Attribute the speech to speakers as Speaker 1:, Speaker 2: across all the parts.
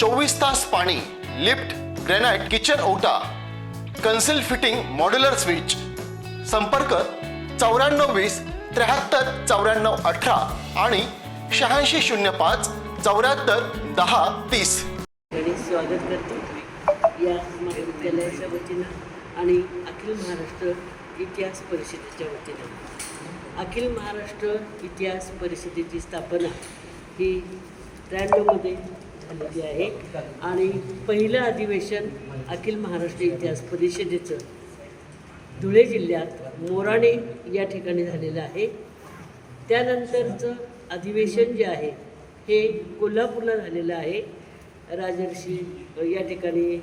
Speaker 1: चोवीस तास पाणी लिफ्ट ग्रेनाइट किचन ओटा कन्सिल फिटिंग मॉड्युलर स्विच. संपर्क चौऱ्याण्णव वीस त्र्याहत्तर चौऱ्याण्णव अठरा आणि शहाऐंशी शून्य पाच चौऱ्याहत्तर दहा तीस.
Speaker 2: स्वागत करते. या महाविद्यालयाच्या वतीनं आणि अखिल महाराष्ट्र इतिहास परिषदेच्या वतीनं. अखिल महाराष्ट्र इतिहास परिषदेची स्थापना ही त्र्याण्णवमध्ये झालेली आहे. आणि पहिलं अधिवेशन अखिल महाराष्ट्र इतिहास परिषदेचं धुळे जिल्ह्यात मोराणे या ठिकाणी झालेलं आहे. त्यानंतरचं अधिवेशन जे आहे हे कोल्हापूरला झालेलं आहे. राजर्षी या ठिकाणी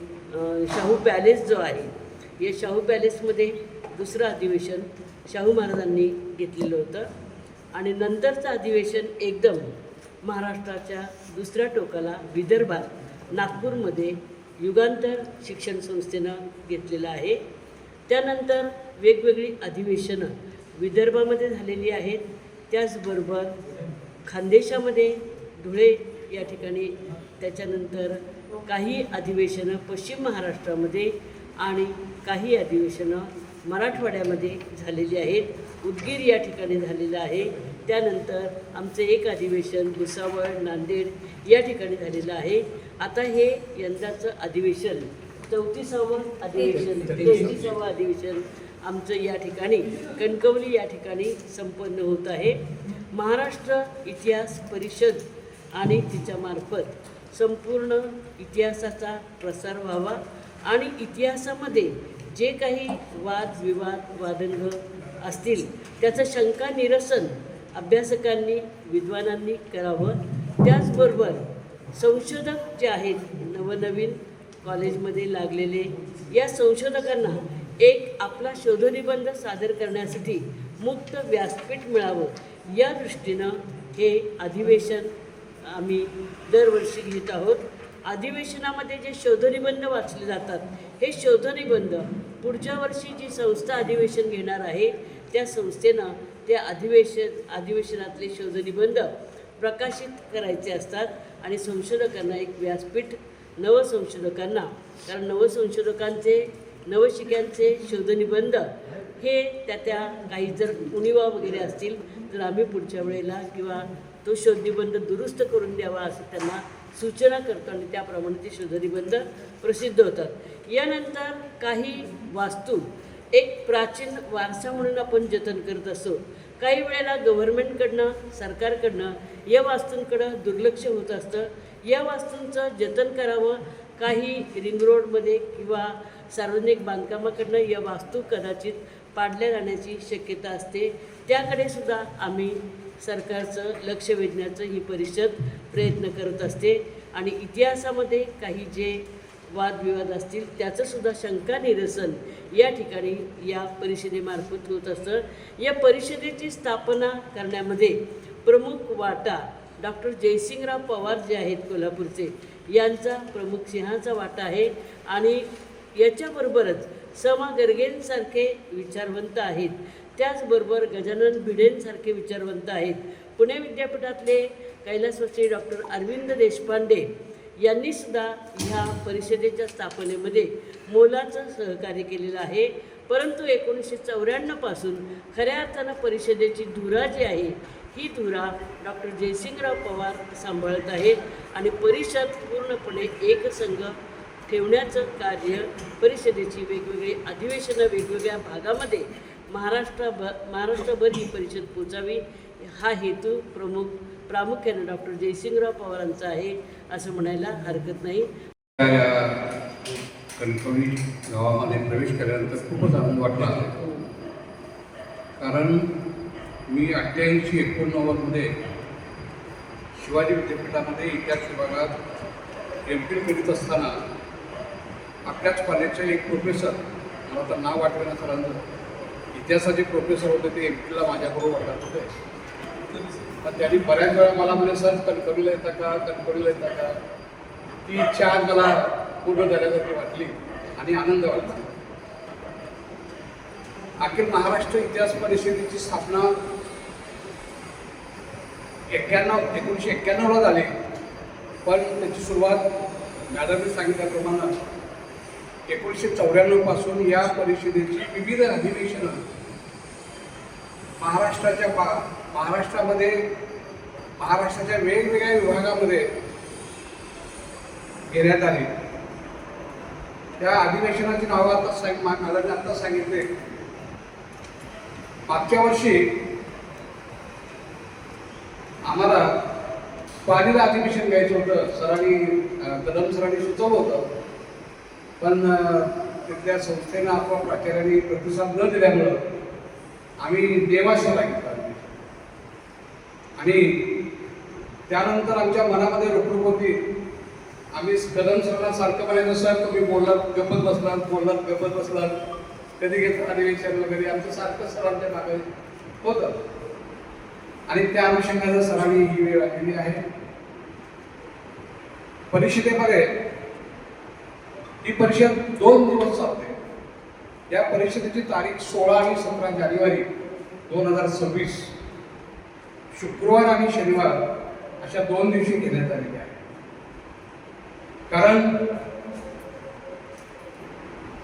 Speaker 2: शाहू पॅलेस जो आहे या शाहू पॅलेसमध्ये दुसरं अधिवेशन शाहू महाराजांनी घेतलेलं होतं. आणि नंतरचं अधिवेशन एकदम महाराष्ट्राच्या दुसऱ्या टोकाला विदर्भात नागपूरमध्ये युगांतर शिक्षण संस्थेनं घेतलेलं आहे. त्यानंतर वेगवेगळी अधिवेशनं विदर्भामध्ये झालेली आहेत. त्याचबरोबर खानदेशामध्ये धुळे या ठिकाणी त्याच्यानंतर काही अधिवेशनं पश्चिम महाराष्ट्रामध्ये आणि काही अधिवेशनं मराठवाड्यामध्ये झालेली आहेत. उदगीर या ठिकाणी झालेलं आहे. त्यानंतर आमचं एक अधिवेशन भुसावळ नांदेड या ठिकाणी झालेलं आहे. आता हे यंदाचं अधिवेशन चौतीसावं अधिवेशन तेहतीसावं अधिवेशन आमचं या ठिकाणी कणकवली या ठिकाणी संपन्न होत आहे. महाराष्ट्र इतिहास परिषद आणि तिच्यामार्फत संपूर्ण इतिहासाचा प्रसार व्हावा आणि इतिहासामध्ये जे काही वाद विवाद वादंग असतील त्याचं शंका निरसन अभ्यासकांनी विद्वानांनी करावं. त्याचबरोबर संशोधक जे आहेत नवनवीन कॉलेजमध्ये लागलेले या संशोधकांना एक आपला शोधनिबंध सादर करण्यासाठी मुक्त व्यासपीठ मिळावं. या दृष्टीनं हे अधिवेशन आम्ही दरवर्षी घेत आहोत. अधिवेशनामध्ये जे शोधनिबंध वाचले जातात हे शोधनिबंध पुढच्या वर्षी जी संस्था अधिवेशन घेणार आहे त्या संस्थेनं ते अधिवेशन अधिवेशनातले शोधनिबंध प्रकाशित करायचे असतात आणि संशोधकांना एक व्यासपीठ नवसंशोधकांना. कारण नवसंशोधकांचे नवशिक्यांचे शोधनिबंध हे त्या त्या काही जर उणिवा वगैरे असतील तर आम्ही पुढच्या वेळेला किंवा तो शोधनिबंध दुरुस्त करून द्यावा असं त्यांना सूचना करतो आणि त्याप्रमाणे ते शोधनिबंध प्रसिद्ध होतात. यानंतर काही वास्तू. एक प्राचीन वारसा म्हणून आपण जतन करत असतो काही वेळेला गव्हर्नमेंटकडनं सरकारकडनं या वास्तूंकडं दुर्लक्ष होत असतं. या वास्तूंचं जतन करावं काही रिंग रोडमध्ये किंवा सार्वजनिक बांधकामाकडनं या वास्तू कदाचित पाडल्या जाण्याची शक्यता असते. त्याकडे सुद्धा आम्ही सरकारचं लक्ष वेधण्याचं ही परिषद प्रयत्न करत असते. आणि इतिहासामध्ये काही जे वादविवाद असतील त्याचंसुद्धा शंका निरसन या ठिकाणी या परिषदेमार्फत होत असतं. या परिषदेची स्थापना करण्यामध्ये प्रमुख वाटा डॉक्टर जयसिंगराव पवार जे आहेत कोल्हापूरचे यांचा प्रमुख सिंहाचा वाटा आहे आणि याच्याबरोबरच समा गर्गेंसारखे विचारवंत आहेत. त्याचबरोबर गजानन भिडेंसारखे विचारवंत आहेत. पुणे विद्यापीठातले कैलासवासी डॉक्टर अरविंद देशपांडे यांनी सुद्धा ह्या परिषदेच्या स्थापनेमध्ये मोलाचं सहकार्य केलेलं आहे. परंतु एकोणीसशे चौऱ्याण्णवपासून खऱ्या अर्थानं परिषदेची धुरा जी आहे ही धुरा डॉक्टर जयसिंगराव पवार सांभाळत आहेत आणि परिषद पूर्णपणे एकसंघ ठेवण्याचं कार्य परिषदेची वेगवेगळी अधिवेशनं वेगवेगळ्या भागामध्ये महाराष्ट्रभ महाराष्ट्रभर ही परिषद पोचावी. हा हेतू प्रमुख प्रामुख्याने डॉक्टर जयसिंगराव पवारांचा आहे असं म्हणायला हरकत नाही.
Speaker 3: कणकवली गावामध्ये प्रवेश केल्यानंतर खूपच आनंद वाटला. कारण मी अठ्ठ्याऐंशी एकोणनव्वदमध्ये शिवाजी विद्यापीठामध्ये इतिहास विभागात एम टी करीत असताना आपल्याच कॉलेजचे एक प्रोफेसर मला तर नाव आठवेना सरांचं इतिहासाचे प्रोफेसर होते ते एम पीला माझ्याबरोबर वाटत होते. पण त्यांनी बऱ्याच वेळा मला म्हणजे सर कणकवलीला येता का? कणकवलीला येता का? ती इच्छा आज मला पूर्ण झाल्यासारखी वाटली आणि आनंद वाटला. अखिल महाराष्ट्र इतिहास परिषदेची स्थापना एक्क्याण्णव एकोणीसशे एक्क्याण्णवला झाली. पण त्याची सुरुवात मॅडमने सांगितल्याप्रमाणे एकोणीसशे चौऱ्याण्णवपासून या परिषदेची विविध अधिवेशनं महाराष्ट्राच्या बा महाराष्ट्रामध्ये महाराष्ट्राच्या वेगवेगळ्या विभागामध्ये घेण्यात आली. त्या अधिवेशनाची नावं आता सांग मा- मॅडमने आता सांगितले. मागच्या वर्षी आम्हाला पाणीला अधिवेशन घ्यायचं होतं. सरांनी कदम सरांनी सुचवलं होतं. पण तिथल्या संस्थेनं आपोआप प्राचार्यांनी प्रतिसाद न दिल्यामुळं आम्ही देवाशाला घेतलं. आणि त्यानंतर आमच्या मनामध्ये रोखरूप होती. आम्ही कदम सरांना सारखं म्हणायचं सर तुम्ही बोललात गप्पत बसलात बोललात गप्पत बसलात. कधी घेतलं अधिवेशन वगैरे? आमचं सारखं सरांच्या मागे होतं. आणि त्या अनुषंगानं सरांनी ही वेळ आलेली आहे. परिषदेमध्ये ही परिषद दोन दिवस चालते. या परिषदेची तारीख सोळा आणि सतरा जानेवारी दोन हजार सव्वीस. शुक्रवार आणि शनिवार अशा दोन दिवशी घेण्यात आलेल्या आहेत. कारण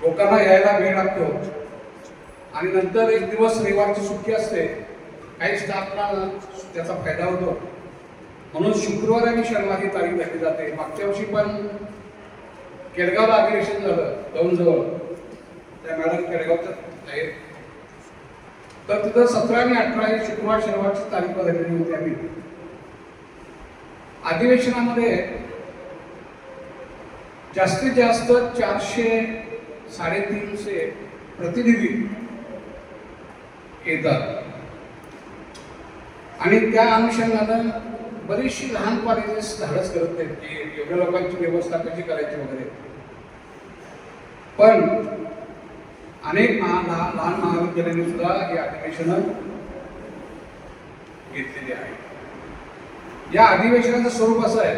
Speaker 3: लोकांना यायला वेळ लागतो आणि नंतर एक दिवस रविवारची सुट्टी असते काही स्टाफला त्याचा फायदा होतो. म्हणून शुक्रवार आणि शनिवार ही तारीख धरली जाते. मागच्या वर्षी पण केडगावला अधिवेशन झालं जाऊन जवळ त्या मॅडम केडगावच्या आहेत. तर तिथं सतरा आणि अठरा हे शुक्रवार शनिवारची तारीख बदललेली होती आम्ही. अधिवेशनामध्ये जास्तीत जास्त चारशे साडेतीनशे प्रतिनिधी येतात. आणि त्या अनुषंगानं बरीचशी लहान कॉलेजेस धाडस करत नाहीत की एवढ्या लोकांची व्यवस्था कशी करायची वगैरे. पण अनेक महा लहान लहान महाविद्यालयांनी सुद्धा ही अधिवेशनं घेतलेली आहे. या अधिवेशनाचं स्वरूप असं आहे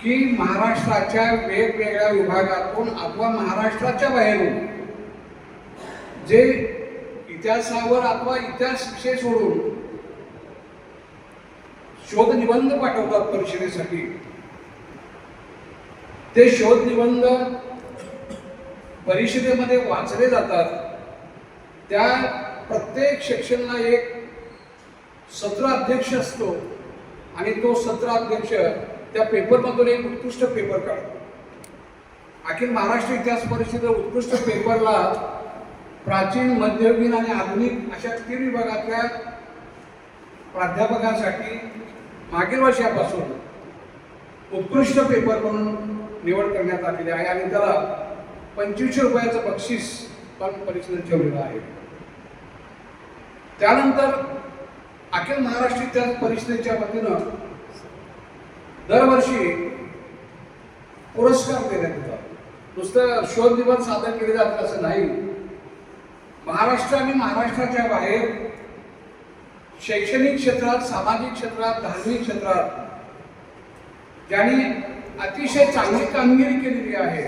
Speaker 3: की महाराष्ट्राच्या वेगवेगळ्या विभागातून अथवा महाराष्ट्राच्या बाहेरून जे इतिहासावर अथवा इतिहास विषय सोडून शोध निबंध पाठवतात परिषदेसाठी ते शोध निबंध परिषदेमध्ये वाचले जातात त्या प्रत्येक सेक्शनला एक सत्र अध्यक्ष असतो आणि तो सत्र अध्यक्ष त्या पेपरमधून एक उत्कृष्ट पेपर काढतो. अखिल महाराष्ट्र इतिहास परिषद उत्कृष्ट पेपरला प्राचीन मध्ययुगीन आणि आधुनिक अशा तीन विभागातल्या प्राध्यापकांसाठी मागील वर्षापासून उत्कृष्ट पेपर म्हणून निवड करण्यात आलेली आहे आणि त्याला पंचवीसशे रुपयाचं बक्षीस पण परिषदेत ठेवलेलं आहे. त्यानंतर अखिल महाराष्ट्र इतिहास परिषदेच्या वतीनं दरवर्षी पुरस्कार देण्यात येतात नुसतं शोध निबंध सादर केले जातात असं नाही. महाराष्ट्र आणि महाराष्ट्राच्या बाहेर शैक्षणिक क्षेत्रात सामाजिक क्षेत्रात धार्मिक क्षेत्रात ज्यांनी अतिशय चांगली कामगिरी केलेली आहे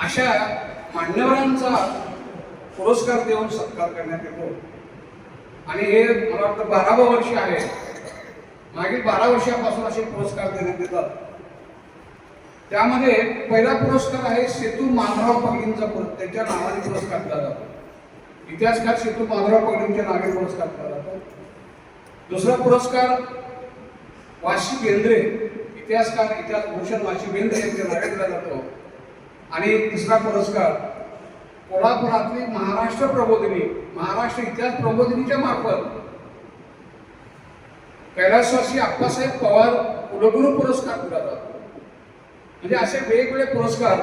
Speaker 3: अशा मान्यवरांचा पुरस्कार देऊन सत्कार करण्यात येतो. आणि हे मला वाटतं बारावं वर्ष आहे. मागील बारा वर्षापासून असे पुरस्कार देण्यात येतात. त्यामध्ये पहिला पुरस्कार आहे सेतू माधवराव पगडींचा पुर- त्यांच्या नावाने पुरस्कार दिला जातो. इतिहासकार सेतू माधवराव पगडींच्या नावे पुरस्कार दिला जातो. दुसरा पुरस्कार वाशी बेंद्रे इतिहासकार इतिहास भूषण वाशी बेंद्रे यांच्या नावे दिला जातो. आणि तिसरा पुरस्कार कोल्हापुरातली महाराष्ट्र प्रबोधिनी महाराष्ट्र इतिहास प्रबोधिनीच्या मार्फत. कैलासवासी अप्पासाहेब पवार कुलगुरू पुरस्कार दिला जातो. म्हणजे असे वेगवेगळे पुरस्कार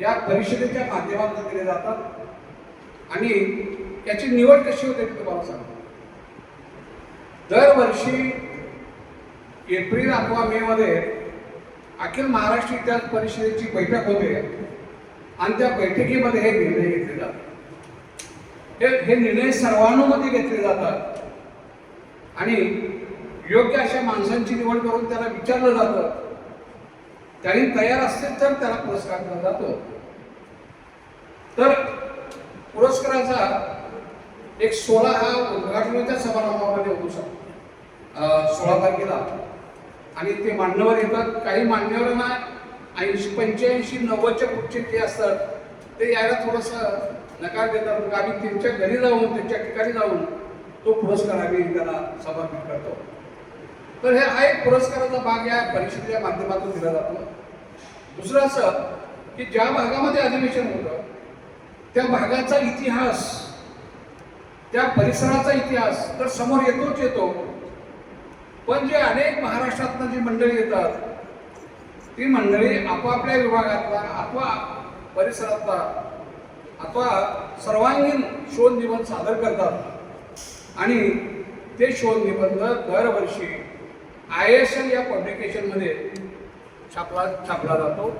Speaker 3: या परिषदेच्या माध्यमातून दिले जातात. आणि याची निवड कशी होते ते तुम्हाला सांगतो. दरवर्षी एप्रिल अथवा मे मध्ये अखिल महाराष्ट्र इतिहास परिषदेची बैठक होते. आणि त्या बैठकीमध्ये हे निर्णय घेतले जातात. हे हे निर्णय सर्वानुमती घेतले जातात. आणि योग्य अशा माणसांची निवड करून त्याला विचारलं जातं. त्यांनी तयार असतील तर त्याला पुरस्कार दिला जातो. तर पुरस्काराचा एक सोळा हा उद्घाटनाच्या समारंभामध्ये होतो सर सोळा तारखेला. आणि ते मान्यवर येतात. काही मान्यवरांना ऐंशी पंच्याऐंशी नव्वदच्या पुढचे जे असतात ते यायला थोडंसं नकार देतात. मग आम्ही त्यांच्या घरी जाऊन त्यांच्या ठिकाणी जाऊन तो पुरस्कार आम्ही त्याला समर्पित करतो. तर हे हा एक पुरस्काराचा भाग या परिषदेच्या माध्यमातून दिला जातो. दुसरं असं की ज्या भागामध्ये अधिवेशन होतं त्या भागाचा इतिहास त्या परिसराचा इतिहास तर समोर येतोच येतो. पण जे अनेक महाराष्ट्रातनं जी मंडळी येतात ती मंडळी आपापल्या विभागातला अथवा परिसरातला अथवा सर्वांगीण शोध निबंध सादर करतात. आणि ते शोध निबंध दरवर्षी आय एस एल या पब्लिकेशनमध्ये छापला छापला जातो.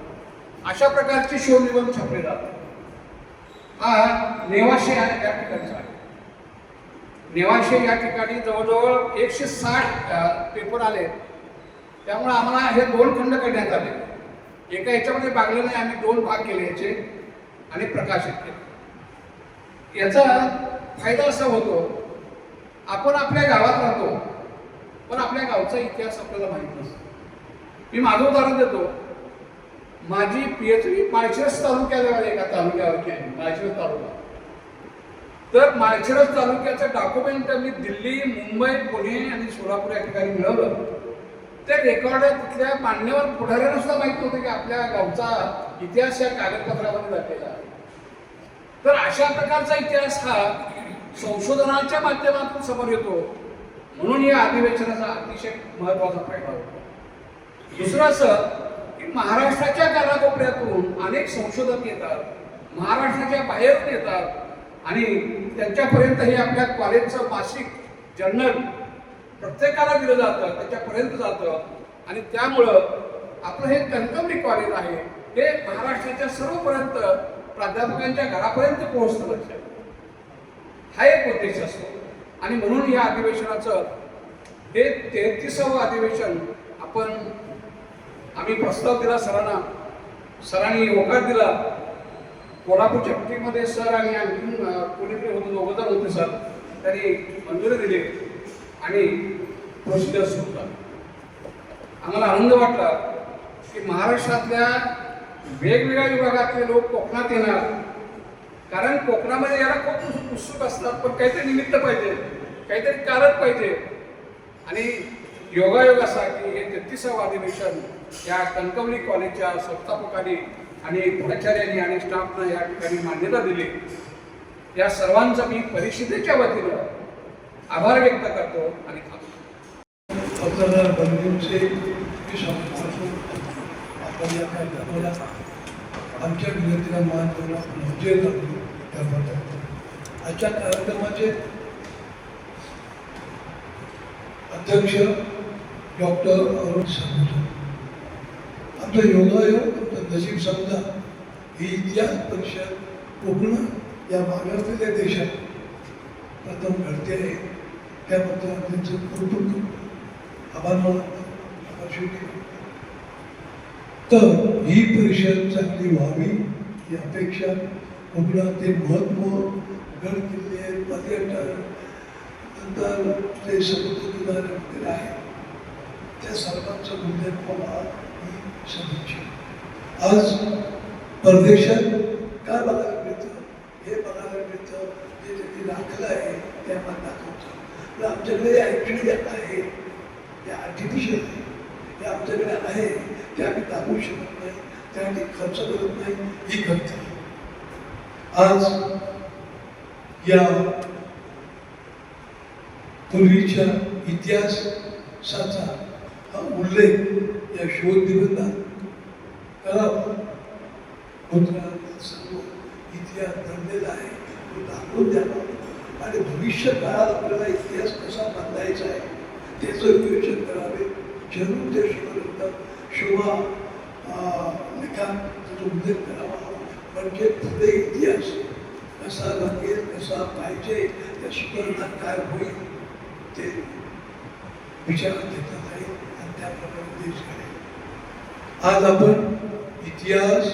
Speaker 3: अशा प्रकारचे शोध निबंध छापले जातात. हा नेवाशे या ठिकाणचा. आहे नेवाशे या ठिकाणी जवळजवळ एकशे साठ पेपर आले. त्यामुळे आम्हाला हे दोन खंड करण्यात आले. एका याच्यामध्ये भागले नाही आम्ही दोन भाग केले याचे आणि प्रकाशित केले. याचा फायदा असा होतो आपण आपल्या गावात राहतो पण आपल्या गावचा इतिहास आपल्याला माहीत नसतो. मी माझं उदाहरण देतो. माझी पीएचडी माळशिरस तालुक्याला एका तालुक्यावरची आहे पाळशेस तालुका. तर माळशिरस तालुक्याचं डॉक्युमेंट मी दिल्ली मुंबई पुणे आणि सोलापूर या ठिकाणी मिळवलं. ते रेकॉर्ड तिथल्या मान्यवर पुढाऱ्यांना सुद्धा माहीत नव्हतं की आपल्या गावचा इतिहास या कागदपत्रामध्ये दाखलेला आहे. तर अशा प्रकारचा इतिहास हा संशोधनाच्या माध्यमातून समोर येतो. म्हणून या अधिवेशनाचा अतिशय महत्त्वाचा फायदा होतो. दुसरं असं की महाराष्ट्राच्या कानाकोपऱ्यातून अनेक संशोधक येतात महाराष्ट्राच्या बाहेरून येतात. आणि त्यांच्यापर्यंत हे आपल्या कॉलेजचं मासिक जर्नल प्रत्येकाला दिलं जातं त्याच्यापर्यंत जातं. आणि त्यामुळं आपलं हे कणकवली कॉलेज आहे हे महाराष्ट्राच्या सर्वपर्यंत प्राध्यापकांच्या घरापर्यंत पोहोचतं लक्षात. हा एक उद्देश असतो. आणि म्हणून या अधिवेशनाचं हे तेहतीसावं अधिवेशन आपण आम्ही प्रस्ताव दिला सरांना सरांनी होकार दिला. कोल्हापूरच्या मीटिंगमध्ये सर आणि आणखी कोणीतरी होतो दोघं होते सर. त्यांनी मंजुरी दिली. आणि प्रोसिजर सुरू झाली. आम्हाला आनंद वाटला की महाराष्ट्रातल्या वेगवेगळ्या विभागातले लोक कोकणात येणार. कारण कोकणामध्ये याला खूप उत्सुक असतात पण काहीतरी निमित्त पाहिजे काहीतरी कारण पाहिजे. आणि योगायोग असा की हे तेहतीसावं अधिवेशन या कणकवली कॉलेजच्या संस्थापकांनी आणि प्राचार्यांनी आणि स्टाफनं या ठिकाणी मान्यता दिली. या सर्वांचा मी परिषदेच्या वतीनं आभार व्यक्त करतो आणि
Speaker 4: पत्रकार बंधूंचे मी समजतो आपण या कार्यक्रमाला आमच्या विनंतीला मान देऊन म्हणजे हजेर आजच्या कार्यक्रमाचे अध्यक्ष डॉक्टर अरुण सामंत आमचा योगायोग नशीब समजा ही इतिहास परिषद कोकण या भागातल्या देशात प्रथम घडते आहे. त्याबद्दल त्यांचं कौतुक आभार तर ही परिषद चांगली व्हावी ही अपेक्षा कोकणाचे महत्त्व गड किल्ले पर्यटन नंतर ते समुद्र किनारे वगैरे आहे. त्या सर्वांचं मूल्यांकन व्हावा ही समीक्षा. आज परदेशात काय बघायला मिळतं? हे बघायला मिळतं. जे त्यांनी दाखलं आहे ते आम्हाला दाखवतं. आमच्याकडे आमच्याकडे ॲक्च्युली आहे ते आर्टिफिशियल आहे. ते आमच्याकडे आहे ते आम्ही दाखवू शकत नाही. त्यासाठी खर्च करत नाही. ही खर्च. आज या पूर्वीच्या इतिहासाचा हा उल्लेख या शोध निबंधात करावा भूतकाळातील सर्व इतिहास घडलेला आहे. तो दाखवून द्यावा आणि भविष्य काळात आपल्याला इतिहास कसा बांधायचा आहे त्याचं नियोजन करावे. जरूर देशपर्यंत शोभा लेखांचा जो उल्लेख करावा. म्हणजे पुढे इतिहास कसा लागेल कसा पाहिजे त्या सुधारणात काय होईल ते विचारात घेतलं जाईल. आणि त्याप्रमाणे देश घडेल. आज आपण इतिहास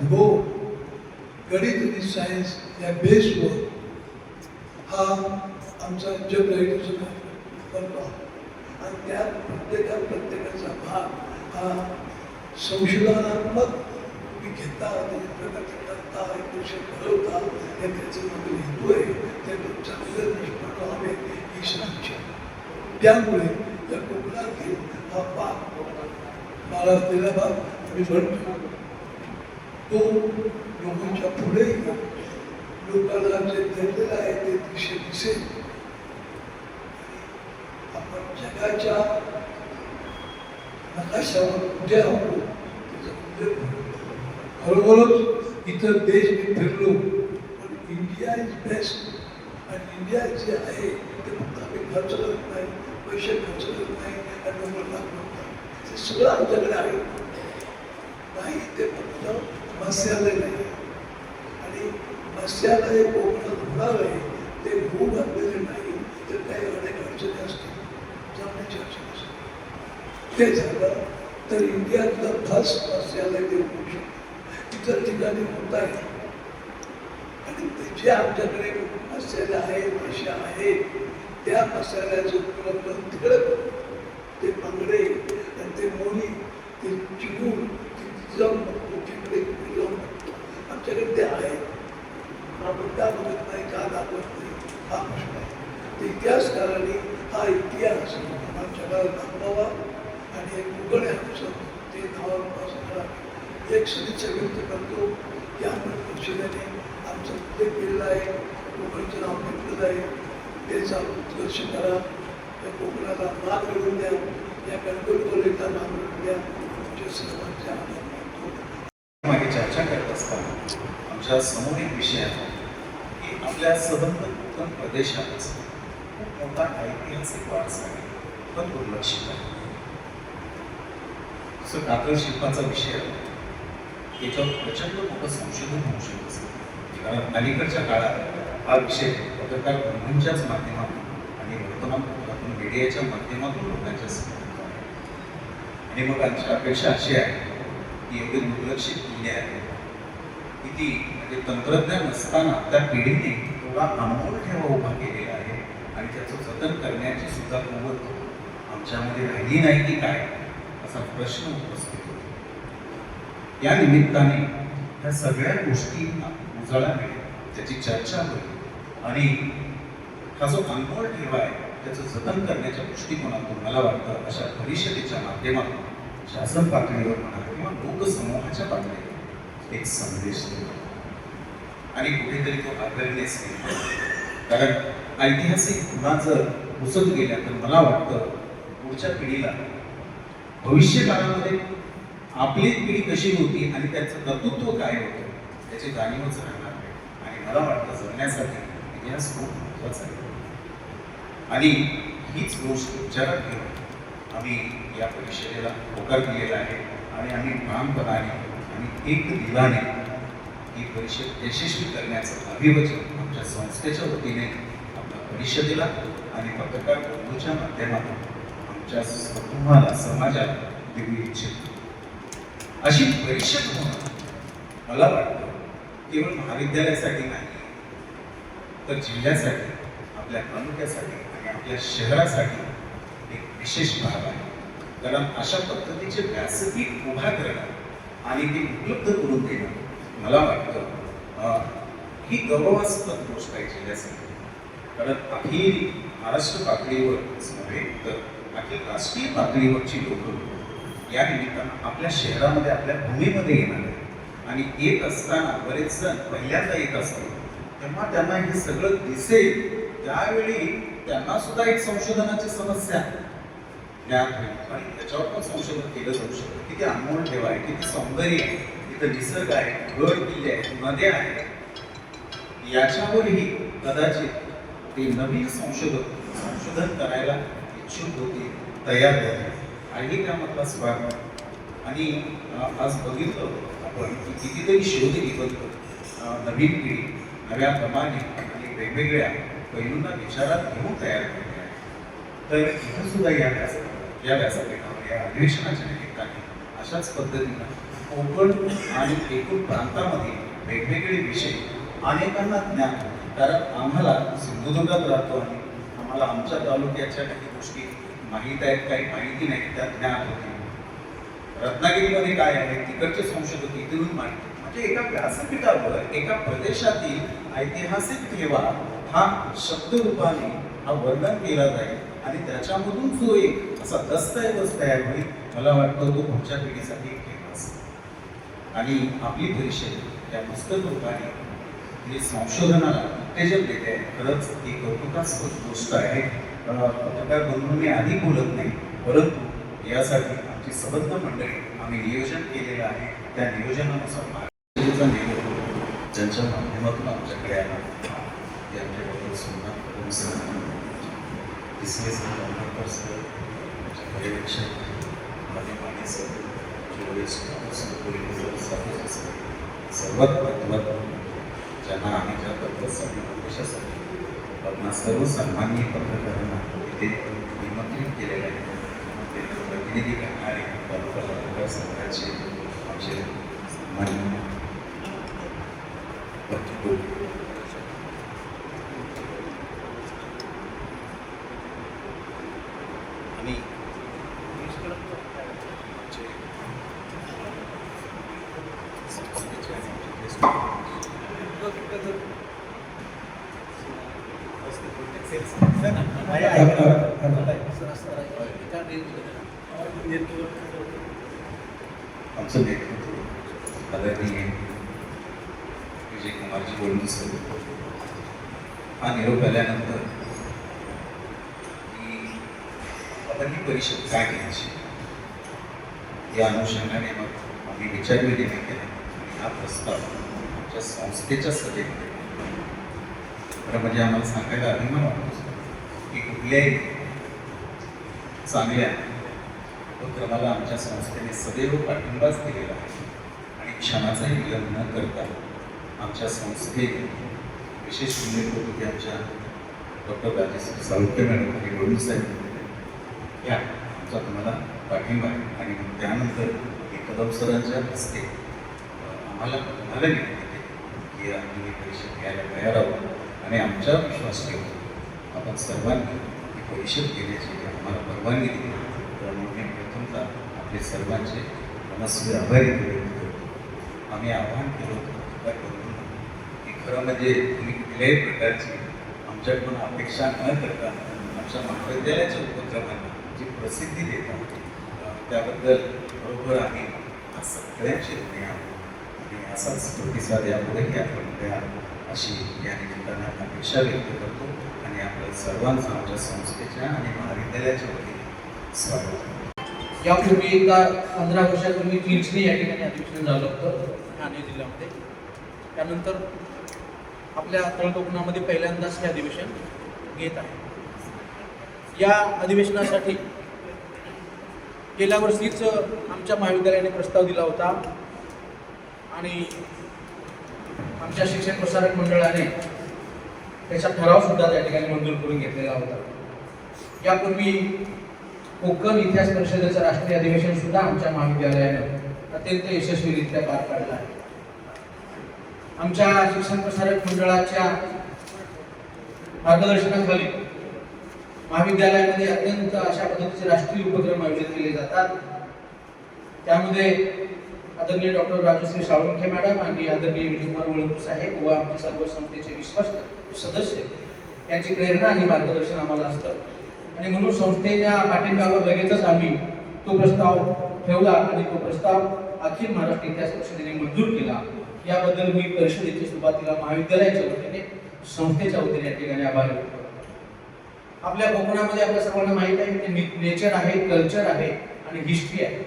Speaker 4: भूगोल गणित आणि सायन्स या बेसवर हा आमचा जगराईचा करतो आणि त्यात प्रत्येका प्रत्येकाचा भाग हा संशोधनात्मक घेता करता एक वर्ष घडवता हे त्याचे मग हेतू आहे. ते चांगलं निष्पन्न व्हावे ही सदिच्छा त्यामुळे या कोकणातील हा भाग बाळगलेला भाग तो लोकांच्या पुढे लोकांना जे धरलेलं आहे ते दिशे दिसेल आपण जगाच्या नकाशावर कुठे आहोत. होतो. खरोखरच इतर देश मी फिरलो पण इंडिया इज बेस्ट आणि इंडिया जे आहे ते फक्त आम्ही खर्च करत नाही पैसे खर्च करत नाही आणि नंबर लागत नाही. ते सगळं आमच्याकडे आहे. नाही ते फक्त मत्स्यालय नाही आणि मत्स्यालय कोकणात होणार आहे ते भू घातलेले नाही तर काही अनेक अडचणी असतील जमण्याची अडचणी असते ते झालं तर इंडियातलं फर्स्ट मत्स्यालय ते होऊ शकतं इतर ठिकाणी होत आहे आणि ते जे आमच्याकडे मत्स्यालय आहे भाषा आहे त्या मसाल्याचं उपलब्ध तिकडे ते बांगडे आणि ते मोनी ते चिमून जाऊन बघतो तिकडे कुठे जाऊन बघतो आमच्याकडे ते आहे आपण का बघत नाही का दाखवत नाही हा प्रश्न आहे ते इतिहासकारांनी हा इतिहास आमच्या जगाला दाखवावा आणि एक उघड आहे आमचं ते नावापासून करा एक सदिच्छा व्यक्त करतो की आपण परिषदेने आमचा उल्लेख केलेला आहे कोकणचं नाव घेतलेलं आहे त्याचा उत्कर्ष करा त्या कोकणाला मान मिळवून द्या या गणपतीला मान मिळवून द्या तुमच्या सर्वांच्या आभार मानतो
Speaker 5: मागे चर्चा करत असताना आमच्यासमोर एक विषय आहे. की आपल्या सबंध कोकण प्रदेशातच खूप मोठा ऐतिहासिक वारसा आहे. पण दुर्लक्षित आहे. सो कातळ शिल्पाचा विषय याच्यावर प्रचंड मोठं संशोधन होऊ शकत कारण अलीकडच्या काळात हा विषय पत्रकार बंधूंच्याच माध्यमातून आणि वर्तमानपत्रातून मीडियाच्या माध्यमातून लोकांच्या समोर आणि मग आमची अपेक्षा अशी आहे की एवढी दुर्लक्षित पिढी आहे किती म्हणजे तंत्रज्ञान नसताना त्या पिढीने थोडा अनमोल ठेवा उभा केलेला आहे आणि त्याचं जतन करण्याची सुद्धा कुवत आमच्यामध्ये राहिली नाही की काय? असा प्रश्न उपस्थित होतो. या निमित्ताने ह्या सगळ्या गोष्टींना उजाळा मिळेल त्याची चर्चा होईल आणि हा जो अनमोल ठेवा आहे त्याचं जतन करण्याच्या दृष्टिकोनातून मला वाटतं अशा परिषदेच्या माध्यमातून शासन पातळीवर म्हणा किंवा लोकसमूहाच्या पातळीवर एक संदेश देतो आणि कुठेतरी तो अवेअरनेस कारण ऐतिहासिक गुन्हा जर घुसत गेल्या तर मला वाटतं पुढच्या पिढीला भविष्यकाळामध्ये आपली पिढी कशी होती आणि त्याचं कर्तृत्व काय होतं त्याची जाणीवच राहणार नाही. आणि मला वाटतं जगण्यासाठी इतिहास खूप महत्त्वाचा आहे. आणि हीच गोष्ट विचारात घेऊन आम्ही या परिषदेला होकार दिलेला आहे. आणि आम्ही ठामपणाने आणि एक दिलाने ही परिषद यशस्वी करण्याचं अभिवचन आमच्या संस्थेच्या वतीने आपल्या परिषदेला आणि पत्रकार बंधूच्या माध्यमातून आमच्या समूहाला समाजाला देऊ इच्छितो. अशी परिषद होणं मला वाटतं केवळ महाविद्यालयासाठी नाही तर जिल्ह्यासाठी आपल्या तालुक्यासाठी आणि आपल्या शहरासाठी एक विशेष भाग आहे. कारण अशा पद्धतीचे व्यासपीठ उभा करणं आणि ते उपलब्ध करून देणं मला वाटतं ही गौरवास्पद गोष्ट आहे जिल्ह्यासाठी. कारण अखिल महाराष्ट्र पातळीवरच नव्हे तर अखिल राष्ट्रीय पातळीवरची लोक या निमित्तानं आपल्या शहरामध्ये आपल्या भूमीमध्ये येणार आहेत. आणि येत असताना बरेच जण पहिल्यांदा येत असतात. तेव्हा त्यांना हे सगळं दिसेल. त्यावेळी त्यांना सुद्धा एक संशोधनाची समस्या ज्ञान होईल. आणि त्याच्यावर पण संशोधन केलं जाऊ शकतं. किती अनमोल ठेवा आहे किती सौंदर्य आहे. तर निसर्ग आहे गड किल्ले आहेत नद्या आहेत याच्यावरही कदाचित ते नवीन संशोधक संशोधन करायला इच्छुक होते तयार होते आणि त्यामधला स्वार्थ आणि आज बघितलं आपण की कितीतरी शोध निबंध नवीन पिढी नव्या क्रमाने आणि वेगवेगळ्या पैलूंना विचारात घेऊन तयार केले तर इथं सुद्धा या व्यासपीठावर या व्यासपीठावर या अधिवेशनाच्या निमित्ताने अशाच पद्धतीनं कोकण आणि एकूण प्रांतामध्ये वेगवेगळे विषय अनेकांना ज्ञान कारण आम्हाला सिंधुदुर्गात राहतो आहे आम्हाला आमच्या तालुक्याच्या काही गोष्टी माहीत आहेत काही माहिती नाही त्या ज्ञात होते. रत्नागिरीमध्ये काय आहे? तिकडचे संशोधक इथून माहिती. म्हणजे एका व्यासपीठावर एका प्रदेशातील ऐतिहासिक ठेवा हा शब्दरूपाने हा वर्णन केला जाईल. आणि त्याच्यामधून जो एक असा दस्तऐवज तयार होईल मला वाटतं तो पुढच्या पिढीसाठी आणि आपली परिषद या पुस्तक रूपाने जे संशोधनाला उत्तेजन देते खरंच ही कौतुकास्पद गोष्ट आहे. पत्रकार बंधूंनी मी आधी बोलत नाही परंतु यासाठी आमची सबंध मंडळी आम्ही नियोजन केलेलं आहे. त्या नियोजनानुसार महाराष्ट्राचा निरोप ज्यांच्या माध्यमातून आमच्याकडे आला ते सुद्धा सोमनाथ सर सर पर्यवेक्षक माझे माने सर पोलीस सर्वात महत्त्वाचं ज्यांना आम्ही ज्या सांगितलं कशासाठी त्यांना सर्व सन्माननीय पत्रकारांना इथे निमंत्रित केलेलं आहे ते प्रतिनिधी करणारे तालुका पत्रकार संघाचे आमचे सन्माननीय आमचं नेतृत्व आदरणीय विजय कुमारजी बोलून सर हा निरोप आल्यानंतर की आपण ही परिषद काय घ्यायची? या अनुषंगाने मग आम्ही विचार विनिमय केला. आणि हा प्रस्ताव आमच्या संस्थेच्या सभेमध्ये. खरं म्हणजे आम्हाला सांगायला अभिमान वाटतो. की कुठल्याही चांगल्या उपक्रमाला आमच्या संस्थेने सदैव पाठिंबाच दिलेला आहे. आणि क्षणाचाही विलंब न करता आमच्या संस्थेने विशेष उल्लेख होतो आमच्या डॉक्टर राजेश साहित्य मॅडम आणि गोविंद साहेब या आमचा तुम्हाला पाठिंबा आहे. आणि त्यानंतर हे कदम सरांच्या हस्ते आम्हाला तुम्हाला विनंती की आम्ही परिषद घ्यायला तयार आहोत. आणि आमच्या विश्वास ठेवतो आपण सर्वांनी ही परिषद घेण्याची आम्हाला परवानगी दिली. त्यामुळे होता. आपले सर्वांचे मनस्वी आभारी केले होते. आम्ही आव्हान केलं होतं बंधूंना की खरं म्हणजे तुम्ही कुठल्याही प्रकारची आमच्याकडून अपेक्षा न करता आमच्या महाविद्यालयाच्या उपक्रमांना जी प्रसिद्धी देता त्याबद्दल बरोबर आम्ही आज सगळ्यांचे ऋणी आहोत. आणि असाच प्रतिसाद यापुढेही आपण द्या अशी या निमित्तानं अपेक्षा व्यक्त करतो. आणि आपल्या सर्वांचं आमच्या संस्थेच्या आणि महाविद्यालयाच्या वतीने स्वागत
Speaker 6: यापूर्वी एकदा पंधरा वर्षापूर्वी चिंचणी या ठिकाणी अधिवेशन झालं होतं ठाणे जिल्ह्यामध्ये. त्यानंतर आपल्या तळकोकणामध्ये पहिल्यांदाच हे अधिवेशन घेत आहे. या अधिवेशनासाठी गेल्या वर्षीच आमच्या महाविद्यालयाने प्रस्ताव दिला होता आणि आमच्या शिक्षण प्रसारक मंडळाने त्याचा ठराव सुद्धा त्या ठिकाणी मंजूर करून घेतलेला होता. यापूर्वी कोकण इतिहास परिषदेचं राष्ट्रीय अधिवेशन सुद्धा आमच्या महाविद्यालयानं अत्यंत यशस्वीरित्या पार पाडलं आहे. आमच्या शिक्षण प्रसारक मंडळाच्या मार्गदर्शनाखाली महाविद्यालयामध्ये अत्यंत अशा पद्धतीचे राष्ट्रीय उपक्रम आयोजित केले जातात. त्यामध्ये आदरणीय डॉक्टर राजश्री साळुंखे मॅडम आणि आदरणीय विजयकुमार वळकू साहेब व आमचे सर्व संस्थेचे विश्वस्त सदस्य यांची प्रेरणा आणि मार्गदर्शन आम्हाला असतं. आणि म्हणून संस्थेच्या पाठिंब्यावर लगेचच आम्ही तो प्रस्ताव ठेवला आणि तो प्रस्ताव अखिल महाराष्ट्र इतिहास परिषदेने मंजूर केला. याबद्दल मी परिषदेची सुरुवातीला महाविद्यालयाच्या वतीने संस्थेच्या वतीने या ठिकाणी आभार आपल्या कोकणामध्ये आपल्या सर्वांना माहीत आहे की नेचर आहे कल्चर आहे आणि हिस्ट्री आहे.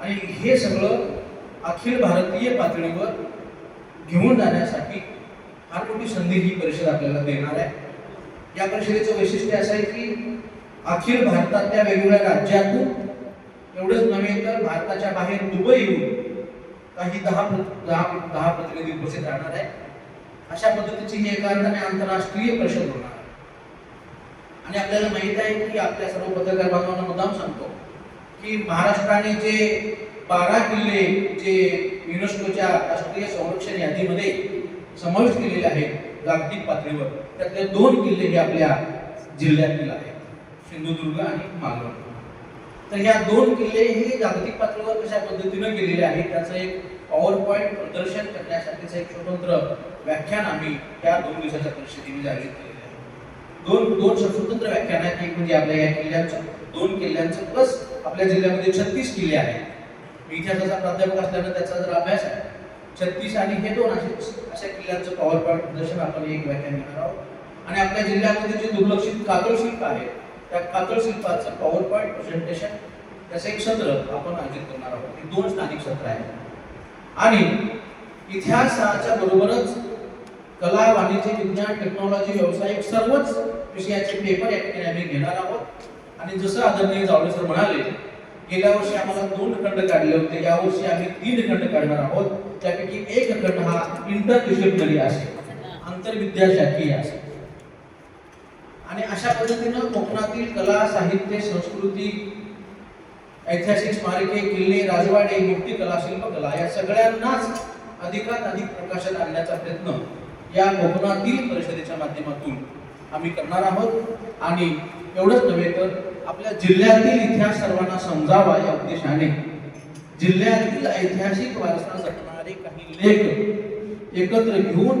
Speaker 6: आणि हे सगळं अखिल भारतीय पातळीवर घेऊन जाण्यासाठी फार मोठी संधी ही परिषद आपल्याला देणार आहे. या परिषदेचं वैशिष्ट्य असं आहे की अखिल भारतातल्या वेगवेगळ्या राज्यातून एवढंच नव्हे तर भारताच्या बाहेर दुबई काही दहा दहा दहा प्रतिनिधी उपस्थित राहणार आहे अशा पद्धतीची ही एका अर्थाने आंतरराष्ट्रीय परिषद होणार आणि आपल्याला माहीत आहे की आपल्या सर्व पत्रकार बांधवांना मुद्दाम सांगतो की महाराष्ट्राने जे बारा किल्ले जे युनेस्कोच्या राष्ट्रीय संरक्षण यादीमध्ये समाविष्ट केलेले आहेत जागतिक पातळीवर त्यातले दोन किल्ले हे आपल्या जिल्ह्यातील आहेत. सिंधुदुर्ग आणि मालवण. तर ह्या दोन किल्ले हे जागतिक पातळीवर कशा पद्धतीनं गेलेले आहेत त्याचं एक पॉवर पॉईंट प्रदर्शन करण्यासाठीचं एक स्वतंत्र व्याख्यान आम्ही त्या दोन दिवसाच्या परिषदेमध्ये आयोजित केलेलं आहे. दोन दोन स्वतंत्र व्याख्यान आहेत एक म्हणजे आपल्या या किल्ल्यांचं दोन किल्ल्यांचं प्लस आपल्या जिल्ह्यामध्ये छत्तीस किल्ले आहेत. मी इतिहासाचा प्राध्यापक असल्यानं त्याचा जर अभ्यास आहे. छत्तीस आणि हे दोन असे अशा किल्ल्यांचं पॉवर पॉईंट प्रदर्शन आपण एक व्याख्यान घेणार आहोत. आणि आपल्या जिल्ह्यामध्ये जे दुर्लक्षित कातळ शिल्प आहे त्या कातळ शिल्पाचं पॉवर पॉईंट प्रेझेंटेशन त्याचं एक सत्र आपण आयोजित करणार आहोत. हे दोन स्थानिक सत्र आहेत. आणि इतिहासाच्या बरोबरच कला वाणिज्य विज्ञान टेक्नॉलॉजी व्यावसायिक सर्वच विषयाचे पेपर या ठिकाणी आम्ही घेणार आहोत. आणि जसं आदरणीय जावळे सर म्हणाले गेल्या वर्षी आम्हाला दोन खंड काढले होते. या वर्षी आम्ही तीन खंड काढणार आहोत. त्यापैकी एक खंड हा इंटर डिसिप्लिनरी असेल आंतरविद्याशाखीय असेल आणि अशा पद्धतीनं कोकणातील कला साहित्य संस्कृती ऐतिहासिक स्मारके किल्ले राजवाडे मूर्तिकला शिल्पकला या सगळ्यांनाच अधिकात अधिक प्रकाशात आणण्याचा प्रयत्न या कोकणातील परिषदेच्या माध्यमातून आम्ही करणार आहोत. आणि एवढंच नव्हे तर आपल्या जिल्ह्यातील इतिहास सर्वांना समजावा या उद्देशाने जिल्ह्यातील ऐतिहासिक वारसा जपणारे काही लेख एकत्र घेऊन